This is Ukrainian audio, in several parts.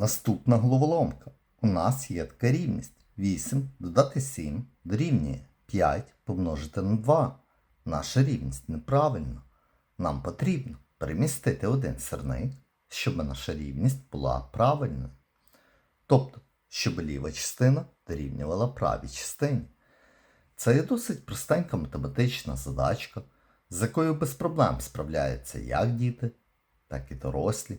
Наступна головоломка. У нас є така рівність. 8 додати 7 дорівнює 5 помножити на 2. Наша рівність неправильна. Нам потрібно перемістити один сирник, щоб наша рівність була правильною. Тобто, щоб ліва частина дорівнювала правій частині. Це є досить простенька математична задачка, з якою без проблем справляються як діти, так і дорослі.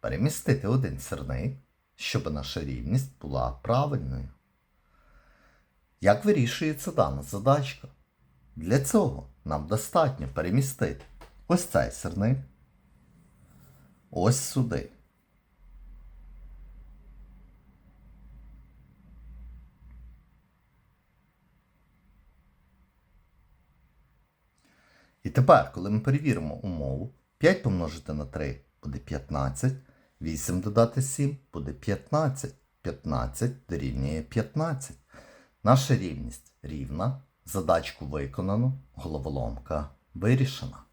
перемістити один сирник, щоб наша рівність була правильною. Як вирішується дана задачка? Для цього нам достатньо перемістити ось цей сирник, ось сюди. І тепер, коли ми перевіримо умову, 5 помножити на 3 буде 15, 8 додати 7 буде 15. 15 дорівнює 15. Наша рівність рівна. Задачку виконано, головоломка вирішена.